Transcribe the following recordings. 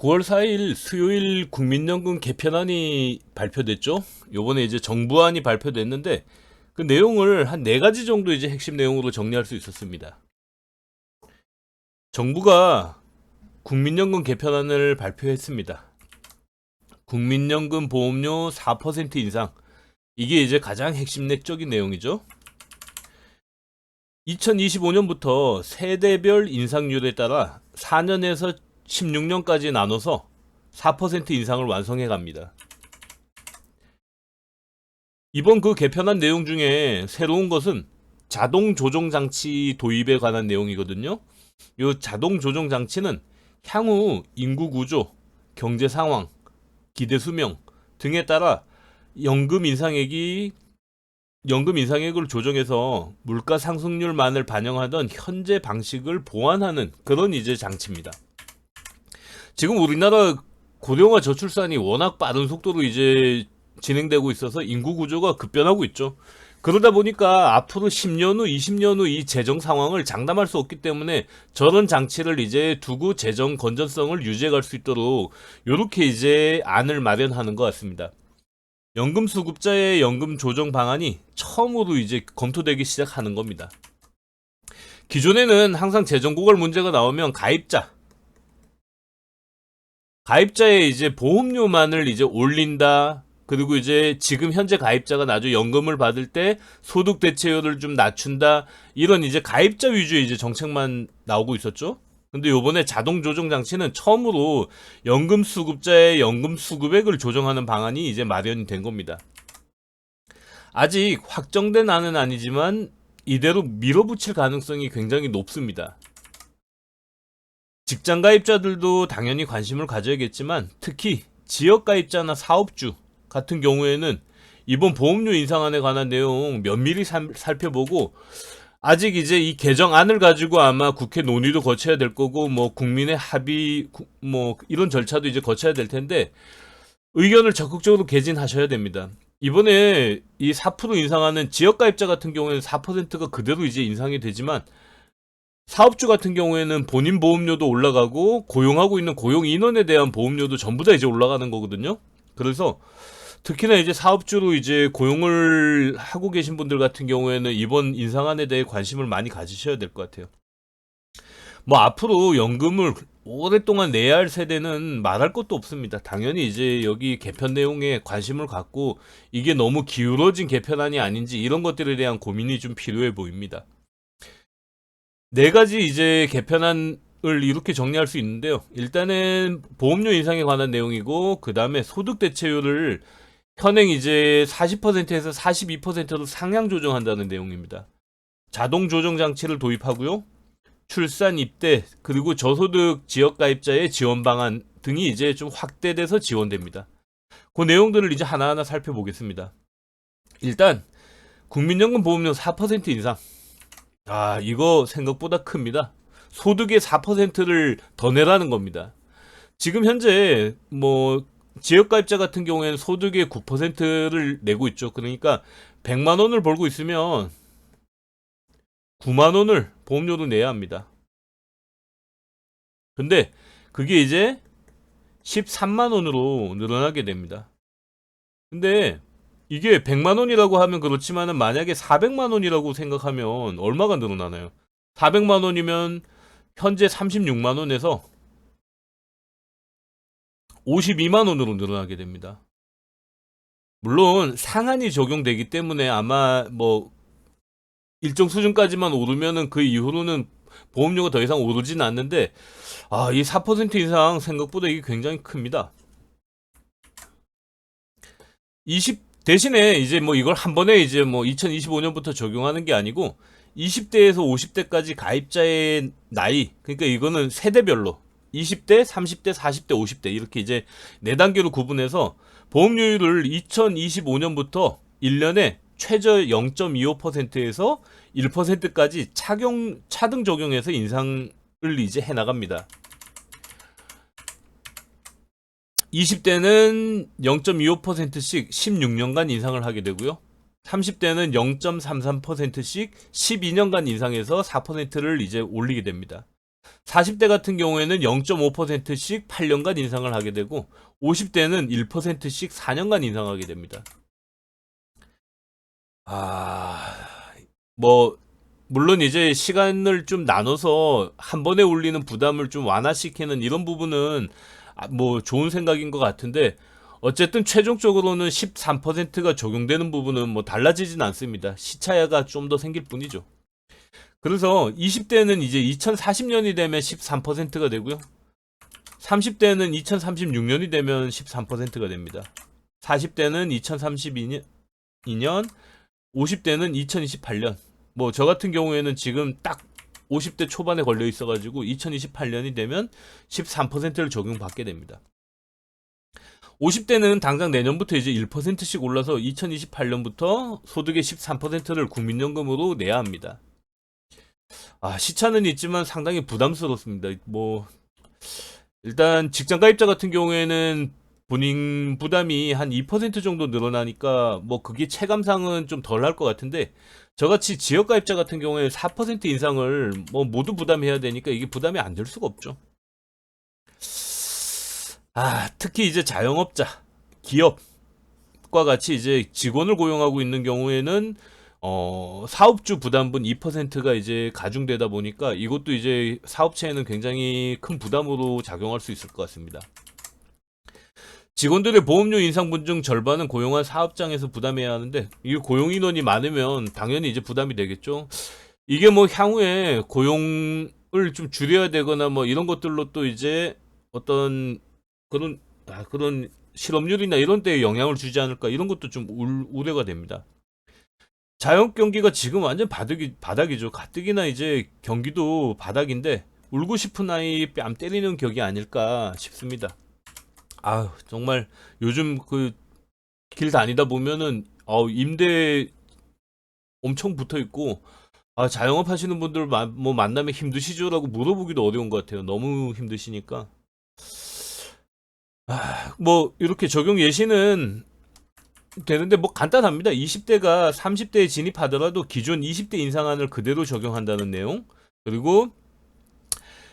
9월 4일 수요일 국민연금 개편안이 발표됐죠. 요번에 이제 정부안이 발표됐는데 그 내용을 한 네 가지 정도 이제 핵심 내용으로 정리할 수 있었습니다. 정부가 국민연금 개편안을 발표했습니다. 국민연금 보험료 4% 인상. 이게 이제 가장 핵심적인 내용이죠. 2025년부터 세대별 인상률에 따라 4년에서 16년까지 나눠서 4% 인상을 완성해 갑니다. 이번 그 개편한 내용 중에 새로운 것은 자동 조정 장치 도입에 관한 내용이거든요. 이 자동 조정 장치는 향후 인구 구조, 경제 상황, 기대 수명 등에 따라 연금 인상액이 연금 인상액을 조정해서 물가 상승률만을 반영하던 현재 방식을 보완하는 그런 이제 장치입니다. 지금 우리나라 고령화 저출산이 워낙 빠른 속도로 이제 진행되고 있어서 인구 구조가 급변하고 있죠. 그러다 보니까 앞으로 10년 후, 20년 후 이 재정 상황을 장담할 수 없기 때문에 저런 장치를 이제 두고 재정 건전성을 유지해 갈 수 있도록 이렇게 이제 안을 마련하는 것 같습니다. 연금 수급자의 연금 조정 방안이 처음으로 이제 검토되기 시작하는 겁니다. 기존에는 항상 재정 고갈 문제가 나오면 가입자, 가입자의 이제 보험료만을 이제 올린다. 그리고 이제 지금 현재 가입자가 나중에 연금을 받을 때 소득 대체율을 좀 낮춘다. 이런 이제 가입자 위주의 이제 정책만 나오고 있었죠. 근데 요번에 자동 조정 장치는 처음으로 연금 수급자의 연금 수급액을 조정하는 방안이 이제 마련이 된 겁니다. 아직 확정된 안은 아니지만 이대로 밀어붙일 가능성이 굉장히 높습니다. 직장 가입자들도 당연히 관심을 가져야겠지만 특히 지역 가입자나 사업주 같은 경우에는 이번 보험료 인상안에 관한 내용 면밀히 살- 살펴보고 아직 이제 이 개정안을 가지고 아마 국회 논의도 거쳐야 될 거고 뭐 국민의 합의 구- 뭐 이런 절차도 이제 거쳐야 될 텐데 의견을 적극적으로 개진하셔야 됩니다. 이번에 이 4% 인상하는 지역 가입자 같은 경우에는 4%가 그대로 이제 인상이 되지만 사업주 같은 경우에는 본인 보험료도 올라가고 고용하고 있는 고용 인원에 대한 보험료도 전부 다 이제 올라가는 거거든요. 그래서 특히나 이제 사업주로 이제 고용을 하고 계신 분들 같은 경우에는 이번 인상안에 대해 관심을 많이 가지셔야 될 것 같아요. 뭐 앞으로 연금을 오랫동안 내야 할 세대는 말할 것도 없습니다. 당연히 이제 여기 개편 내용에 관심을 갖고 이게 너무 기울어진 개편안이 아닌지 이런 것들에 대한 고민이 좀 필요해 보입니다. 네 가지 이제 개편안을 이렇게 정리할 수 있는데요. 일단은 보험료 인상에 관한 내용이고 그 다음에 소득 대체율을 현행 이제 40%에서 42%로 상향 조정한다는 내용입니다. 자동 조정 장치를 도입하고요. 출산 입대 그리고 저소득 지역 가입자의 지원 방안 등이 이제 좀 확대돼서 지원됩니다. 그 내용들을 이제 하나하나 살펴보겠습니다. 일단 국민연금 보험료 4% 인상. 아, 이거 생각보다 큽니다. 소득의 4%를 더 내라는 겁니다. 지금 현재 뭐 지역 가입자 같은 경우에는 소득의 9%를 내고 있죠. 그러니까 100만 원을 벌고 있으면 9만 원을 보험료로 내야 합니다. 근데 그게 이제 13만 원으로 늘어나게 됩니다. 근데 이게 100만 원이라고 하면 그렇지만은 만약에 400만 원이라고 생각하면 얼마가 늘어나나요? 400만 원이면 현재 36만 원에서 52만 원으로 늘어나게 됩니다. 물론 상한이 적용되기 때문에 아마 뭐 일정 수준까지만 오르면은 그 이후로는 보험료가 더 이상 오르지는 않는데 아, 이 4% 이상 생각보다 이게 굉장히 큽니다. 20 대신에 이제 뭐 이걸 한 번에 이제 뭐 2025년부터 적용하는 게 아니고 20대에서 50대까지 가입자의 나이 그러니까 이거는 세대별로 20대, 30대, 40대, 50대 이렇게 이제 네 단계로 구분해서 보험료율을 2025년부터 1년에 최저 0.25%에서 1%까지 착용 차등 적용해서 인상을 이제 해 나갑니다. 20대는 0.25%씩 16년간 인상을 하게 되고요. 30대는 0.33%씩 12년간 인상해서 4%를 이제 올리게 됩니다. 40대 같은 경우에는 0.5%씩 8년간 인상을 하게 되고 50대는 1%씩 4년간 인상하게 됩니다. 아, 뭐 물론 이제 시간을 좀 나눠서 한 번에 올리는 부담을 좀 완화시키는 이런 부분은 아, 뭐 좋은 생각인 것 같은데 어쨌든 최종적으로는 13%가 적용되는 부분은 뭐 달라지진 않습니다. 시차가 좀 더 생길 뿐이죠. 그래서 20대는 이제 2040년이 되면 13%가 되고요. 30대는 2036년이 되면 13%가 됩니다. 40대는 2032년, 2년, 50대는 2028년. 뭐 저 같은 경우에는 지금 딱 50대 초반에 걸려 있어가지고 2028년이 되면 13%를 적용받게 됩니다. 50대는 당장 내년부터 이제 1%씩 올라서 2028년부터 소득의 13%를 국민연금으로 내야 합니다. 아, 시차는 있지만 상당히 부담스럽습니다. 뭐, 일단 직장 가입자 같은 경우에는 본인 부담이 한 2% 정도 늘어나니까 뭐 그게 체감상은 좀덜할것 같은데 저같이 지역 가입자 같은 경우에 4% 인상을 뭐 모두 부담해야 되니까 이게 부담이 안 될 수가 없죠. 아, 특히 이제 자영업자, 기업과 같이 이제 직원을 고용하고 있는 경우에는 어, 사업주 부담분 2%가 이제 가중되다 보니까 이것도 이제 사업체에는 굉장히 큰 부담으로 작용할 수 있을 것 같습니다. 직원들의 보험료 인상분 중 절반은 고용한 사업장에서 부담해야 하는데 이 고용 인원이 많으면 당연히 이제 부담이 되겠죠. 이게 뭐 향후에 고용을 좀 줄여야 되거나 뭐 이런 것들로 또 이제 어떤 그런 아, 그런 실업률이나 이런 데에 영향을 주지 않을까 이런 것도 좀 울, 우려가 됩니다. 자영 경기가 지금 완전 바닥이 바닥이죠. 가뜩이나 이제 경기도 바닥인데 울고 싶은 아이 뺨 때리는 격이 아닐까 싶습니다. 아 정말 요즘 그 길 다니다 보면은 어 임대 엄청 붙어 있고 아 자영업 하시는 분들 마, 뭐 만나면 힘드시죠라고 물어보기도 어려운 것 같아요. 너무 힘드시니까. 아, 뭐 이렇게 적용 예시는 되는데 뭐 간단합니다. 20대가 30대에 진입하더라도 기존 20대 인상안을 그대로 적용한다는 내용. 그리고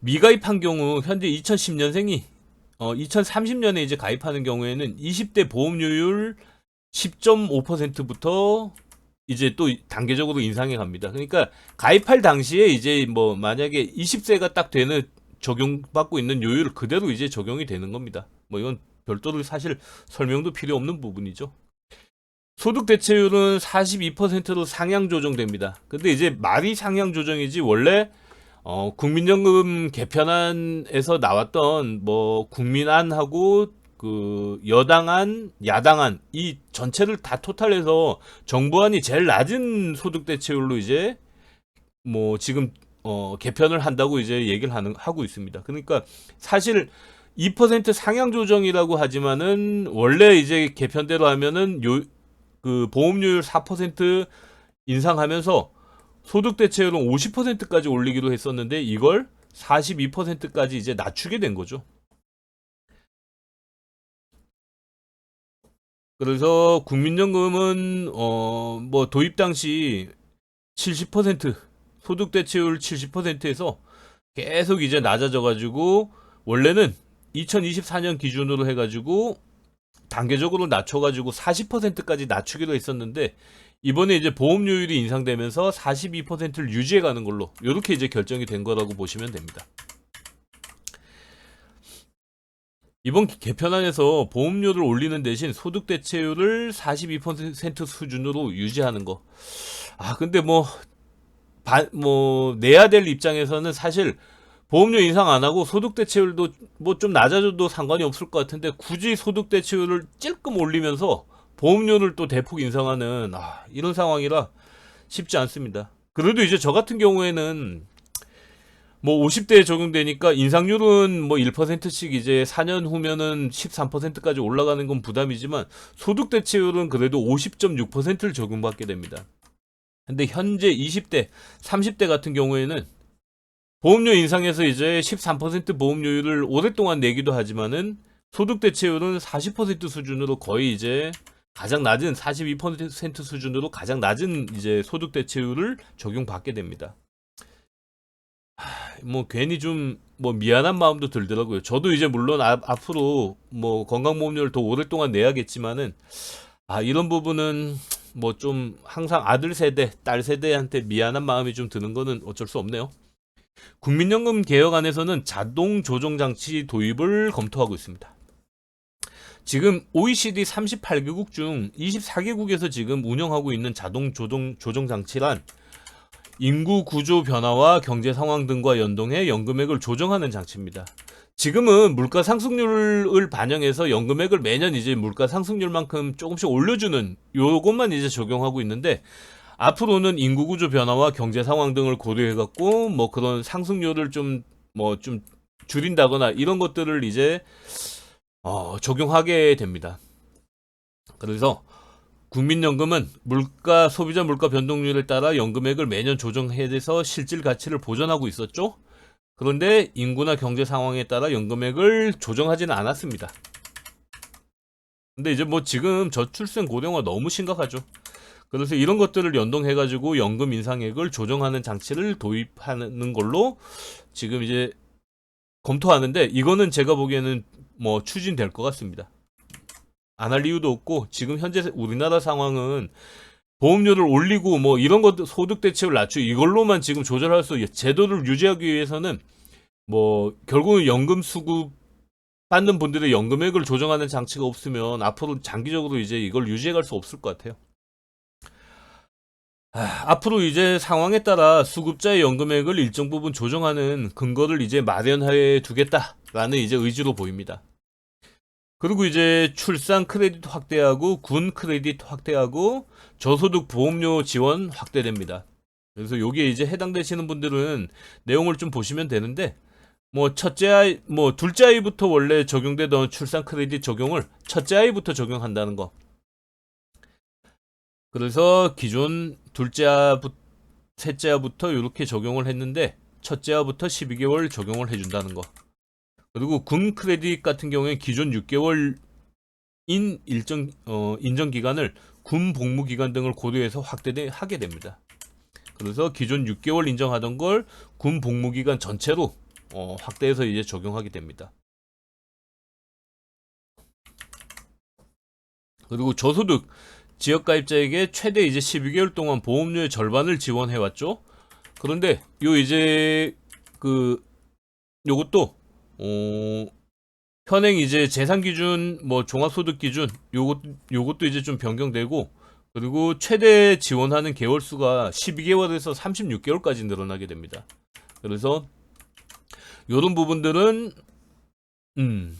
미가입한 경우 현재 2010년생이 어 2030년에 이제 가입하는 경우에는 20대 보험료율 10.5%부터 이제 또 단계적으로 인상해 갑니다. 그러니까 가입할 당시에 이제 뭐 만약에 20세가 딱 되는 적용받고 있는 요율 그대로 이제 적용이 되는 겁니다. 뭐 이건 별도로 사실 설명도 필요 없는 부분이죠. 소득 대체율은 42%로 상향 조정됩니다. 근데 이제 말이 상향 조정이지 원래 어, 국민연금 개편안에서 나왔던 뭐 국민안하고 그 여당안, 야당안 이 전체를 다 토탈해서 정부안이 제일 낮은 소득 대체율로 이제 뭐 지금 어, 개편을 한다고 이제 얘기를 하는 하고 있습니다. 그러니까 사실 2% 상향 조정이라고 하지만은 원래 이제 개편대로 하면은 요 그 보험료율 4% 인상하면서 소득 대체율은 50%까지 올리기로 했었는데 이걸 42%까지 이제 낮추게 된 거죠. 그래서 국민연금은 어 뭐 도입 당시 70% 소득 대체율 70%에서 계속 이제 낮아져 가지고 원래는 2024년 기준으로 해 가지고 단계적으로 낮춰 가지고 40%까지 낮추기로 했었는데 이번에 이제 보험료율이 인상되면서 42%를 유지해 가는 걸로 이렇게 이제 결정이 된 거라고 보시면 됩니다. 이번 개편안에서 보험료를 올리는 대신 소득 대체율을 42% 수준으로 유지하는 거. 아, 근데 뭐, 바, 뭐, 내야 될 입장에서는 사실 보험료 인상 안 하고 소득 대체율도 뭐 좀 낮아져도 상관이 없을 것 같은데 굳이 소득 대체율을 찔끔 올리면서 보험료를 또 대폭 인상하는 아, 이런 상황이라 쉽지 않습니다. 그래도 이제 저 같은 경우에는 뭐 50대에 적용되니까 인상률은 뭐 1%씩 이제 4년 후면은 13%까지 올라가는 건 부담이지만 소득 대체율은 그래도 50.6%를 적용받게 됩니다. 근데 현재 20대, 30대 같은 경우에는 보험료 인상에서 이제 13% 보험료율을 오랫동안 내기도 하지만은 소득 대체율은 40% 수준으로 거의 이제 가장 낮은 42% 수준으로 가장 낮은 이제 소득 대체율을 적용받게 됩니다. 뭐 괜히 좀 뭐 미안한 마음도 들더라고요. 저도 이제 물론 앞, 앞으로 뭐 건강보험료를 더 오랫동안 내야겠지만은 아 이런 부분은 뭐 좀 항상 아들 세대, 딸 세대한테 미안한 마음이 좀 드는 거는 어쩔 수 없네요. 국민연금 개혁안에서는 자동 조정 장치 도입을 검토하고 있습니다. 지금 OECD 38개국 중 24개국에서 지금 운영하고 있는 자동 조정 조정 장치란 인구 구조 변화와 경제 상황 등과 연동해 연금액을 조정하는 장치입니다. 지금은 물가 상승률을 반영해서 연금액을 매년 이제 물가 상승률만큼 조금씩 올려주는 요것만 이제 적용하고 있는데 앞으로는 인구 구조 변화와 경제 상황 등을 고려해 갖고 뭐 그런 상승률을 좀 뭐좀 줄인다거나 이런 것들을 이제 어, 적용하게 됩니다. 그래서 국민연금은 물가 소비자 물가 변동률에 따라 연금액을 매년 조정해서 실질 가치를 보존하고 있었죠. 그런데 인구나 경제 상황에 따라 연금액을 조정하지는 않았습니다. 근데 이제 뭐 지금 저출생 고령화 너무 심각하죠. 그래서 이런 것들을 연동해 가지고 연금 인상액을 조정하는 장치를 도입하는 걸로 지금 이제 검토하는데 이거는 제가 보기에는 뭐 추진될 것 같습니다. 안 할 이유도 없고 지금 현재 우리나라 상황은 보험료를 올리고 뭐 이런 것 소득 대체율 낮추고 이걸로만 지금 조절할 수 제도를 유지하기 위해서는 뭐 결국은 연금 수급 받는 분들의 연금액을 조정하는 장치가 없으면 앞으로 장기적으로 이제 이걸 유지해 갈 수 없을 것 같아요. 아, 앞으로 이제 상황에 따라 수급자의 연금액을 일정 부분 조정하는 근거를 이제 마련해 두겠다라는 이제 의지로 보입니다. 그리고 이제 출산 크레딧 확대하고 군 크레딧 확대하고 저소득 보험료 지원 확대됩니다. 그래서 여기에 이제 해당되시는 분들은 내용을 좀 보시면 되는데 뭐 첫째 아이 뭐 둘째 아이부터 원래 적용되던 출산 크레딧 적용을 첫째 아이부터 적용한다는 거. 그래서 기존 둘째 아부 셋째 아부터 이렇게 적용을 했는데 첫째 아부터 12개월 적용을 해준다는 거. 그리고 군 크레딧 같은 경우에 기존 6개월인 일정 어, 인정 기간을 군 복무 기간 등을 고려해서 확대하게 됩니다. 그래서 기존 6개월 인정하던 걸 군 복무 기간 전체로 어, 확대해서 이제 적용하게 됩니다. 그리고 저소득 지역 가입자에게 최대 이제 12개월 동안 보험료의 절반을 지원해 왔죠. 그런데 요 이제 그 요것도 어 현행 이제 재산 기준 뭐 종합소득 기준 요것 요것도 이제 좀 변경되고 그리고 최대 지원하는 개월 수가 12개월에서 36개월까지 늘어나게 됩니다. 그래서 요런 부분들은 음.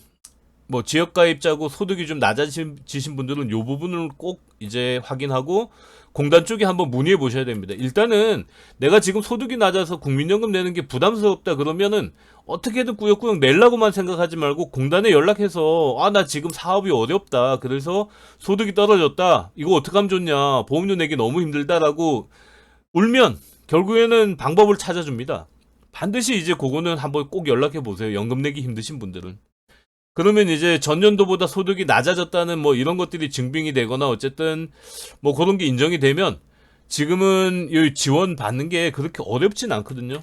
뭐 지역 가입자고 소득이 좀 낮아지신 분들은 요 부분을 꼭 이제 확인하고 공단 쪽에 한번 문의해 보셔야 됩니다. 일단은 내가 지금 소득이 낮아서 국민연금 내는 게 부담스럽다 그러면은 어떻게든 꾸역꾸역 내려고만 생각하지 말고 공단에 연락해서 아 나 지금 사업이 어렵다 그래서 소득이 떨어졌다 이거 어떻게 하면 좋냐 보험료 내기 너무 힘들다라고 울면 결국에는 방법을 찾아줍니다. 반드시 이제 그거는 한번 꼭 연락해 보세요. 연금 내기 힘드신 분들은. 그러면 이제 전년도보다 소득이 낮아졌다는 뭐 이런 것들이 증빙이 되거나 어쨌든 뭐 그런 게 인정이 되면 지금은 이 지원 받는 게 그렇게 어렵진 않거든요.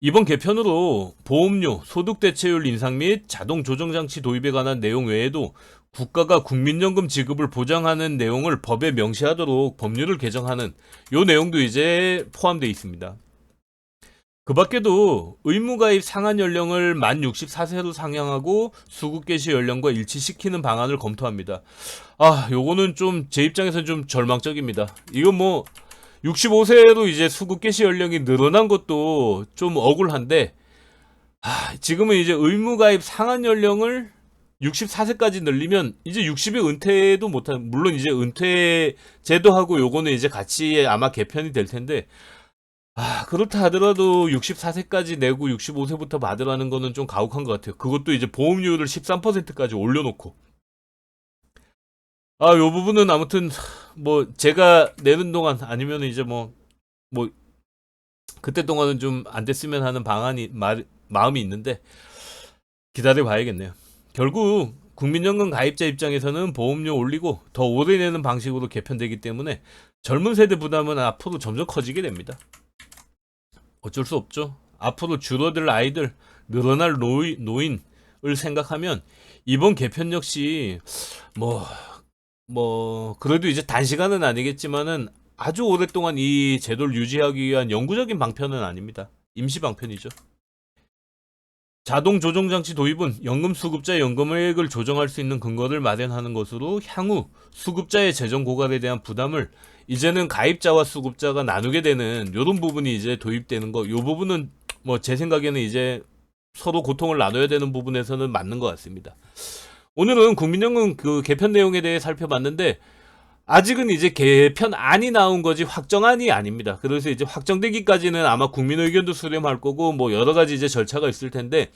이번 개편으로 보험료, 소득 대체율 인상 및 자동 조정 장치 도입에 관한 내용 외에도 국가가 국민연금 지급을 보장하는 내용을 법에 명시하도록 법률을 개정하는 요 내용도 이제 포함되어 있습니다. 그 밖에도 의무가입 상한 연령을 만 64세로 상향하고 수급 개시 연령과 일치시키는 방안을 검토합니다. 아, 요거는 좀 제 입장에서는 좀 절망적입니다. 이건 뭐 65세로 이제 수급 개시 연령이 늘어난 것도 좀 억울한데 아, 지금은 이제 의무가입 상한 연령을 64세까지 늘리면 이제 60에 은퇴도 못한 물론 이제 은퇴 제도하고 요거는 이제 같이 아마 개편이 될 텐데 아, 그렇다 하더라도 64세까지 내고 65세부터 받으라는 거는 좀 가혹한 것 같아요. 그것도 이제 보험료를 13%까지 올려놓고. 아, 요 부분은 아무튼, 뭐, 제가 내는 동안 아니면 이제 뭐, 뭐, 그때 동안은 좀 안 됐으면 하는 방안이, 마, 마음이 있는데, 기다려 봐야겠네요. 결국, 국민연금 가입자 입장에서는 보험료 올리고 더 오래 내는 방식으로 개편되기 때문에 젊은 세대 부담은 앞으로 점점 커지게 됩니다. 어쩔 수 없죠. 앞으로 줄어들 아이들, 늘어날 노이, 노인을 생각하면 이번 개편 역시 뭐, 뭐, 그래도 이제 단시간은 아니겠지만은 아주 오랫동안 이 제도를 유지하기 위한 영구적인 방편은 아닙니다. 임시 방편이죠. 자동 조정 장치 도입은 연금 수급자 연금액을 조정할 수 있는 근거를 마련하는 것으로 향후 수급자의 재정 고갈에 대한 부담을 이제는 가입자와 수급자가 나누게 되는 이런 부분이 이제 도입되는 거. 이 부분은 뭐 제 생각에는 이제 서로 고통을 나눠야 되는 부분에서는 맞는 것 같습니다. 오늘은 국민연금 그 개편 내용에 대해 살펴봤는데 아직은 이제 개편안이 나온 거지 확정안이 아닙니다. 그래서 이제 확정되기까지는 아마 국민 의견도 수렴할 거고 뭐 여러 가지 이제 절차가 있을 텐데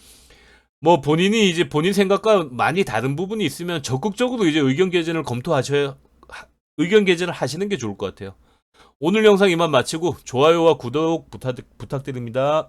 뭐 본인이 이제 본인 생각과 많이 다른 부분이 있으면 적극적으로 이제 의견 개진을 검토하셔야 하- 의견 개진을 하시는 게 좋을 것 같아요. 오늘 영상 이만 마치고 좋아요와 구독 부탁, 부탁드립니다.